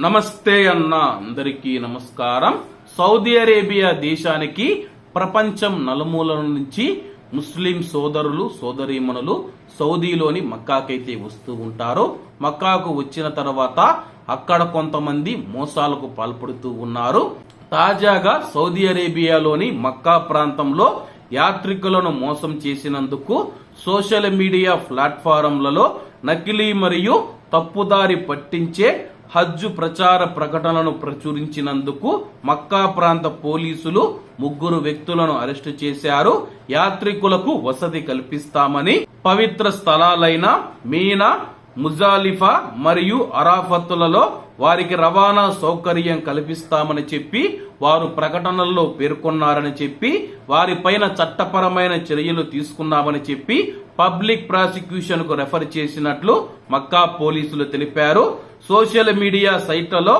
నమస్తే అన్న అందరికీ నమస్కారం. సౌదీ అరేబియా దేశానికి ప్రపంచం నలుమూలల నుంచి ముస్లిం సోదరులు సోదరీమణులు సౌదీలోని మక్కాకైతే వస్తూ ఉంటారు. మక్కాకు వచ్చిన తర్వాత అక్కడ కొంతమంది మోసాలకు పాల్పడుతూ ఉన్నారు. తాజాగా సౌదీ అరేబియాలోని మక్కా ప్రాంతంలో యాత్రికులను మోసం చేసినందుకు సోషల్ మీడియా ప్లాట్ఫారంలలో నకిలీ మరియు తప్పుదారి పట్టించే హజ్జు ప్రచార ప్రకటనలను ప్రచురించినందుకు మక్కా ప్రాంత పోలీసులు ముగ్గురు వ్యక్తులను అరెస్టు చేశారు. యాత్రికులకు వసతి కల్పిస్తామని పవిత్ర స్థలాలైన మీనా ముజాలిఫా మరియు అరాఫత్తులలో వారికి రవాణా సౌకర్యం కల్పిస్తామని చెప్పి వారు ప్రకటనల్లో పేర్కొన్నారని చెప్పి వారిపైన చట్టపరమైన చర్యలు తీసుకున్నామని చెప్పి పబ్లిక్ ప్రాసిక్యూషన్కు రెఫర్ చేసినట్లు మక్కా పోలీసులు తెలిపారు. సోషల్ మీడియా సైట్లలో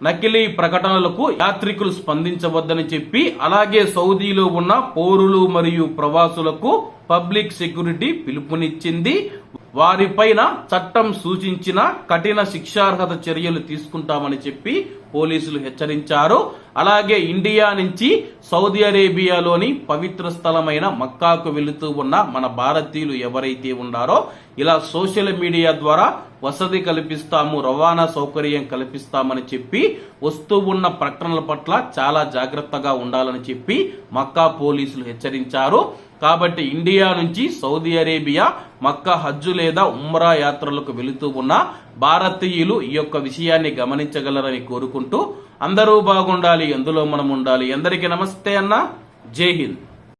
నకిలీ ప్రకటనలకు యాత్రికులు స్పందించవద్దని చెప్పి అలాగే సౌదీలో ఉన్న పౌరులు మరియు ప్రవాసులకు పబ్లిక్ సెక్యూరిటీ పిలుపునిచ్చింది. వారిపైన చట్టం సూచించిన కఠిన శిక్షార్హత చర్యలు తీసుకుంటామని చెప్పి పోలీసులు హెచ్చరించారు. అలాగే ఇండియా నుంచి సౌదీ అరేబియాలోని పవిత్ర స్థలమైన మక్కాకు వెళుతూ ఉన్న మన భారతీయులు ఎవరైతే ఉన్నారో ఇలా సోషల్ మీడియా ద్వారా వసతి కల్పిస్తాము రవాణా సౌకర్యం కల్పిస్తామని చెప్పి వస్తూ ఉన్న ప్రకటనల పట్ల చాలా జాగ్రత్తగా ఉండాలని చెప్పి మక్కా పోలీసులు హెచ్చరించారు. కాబట్టి ఇండియా నుంచి సౌదీ అరేబియా మక్కా హజ్జు లేదా ఉమ్రా యాత్రలకు వెళుతూ ఉన్న భారతీయులు ఈ యొక్క విషయాన్ని గమనించగలరని కోరుకుంటూ అందరూ బాగుండాలి ఎందులో మనం ఉండాలి? అందరికీ నమస్తే అన్న. జై హింద్.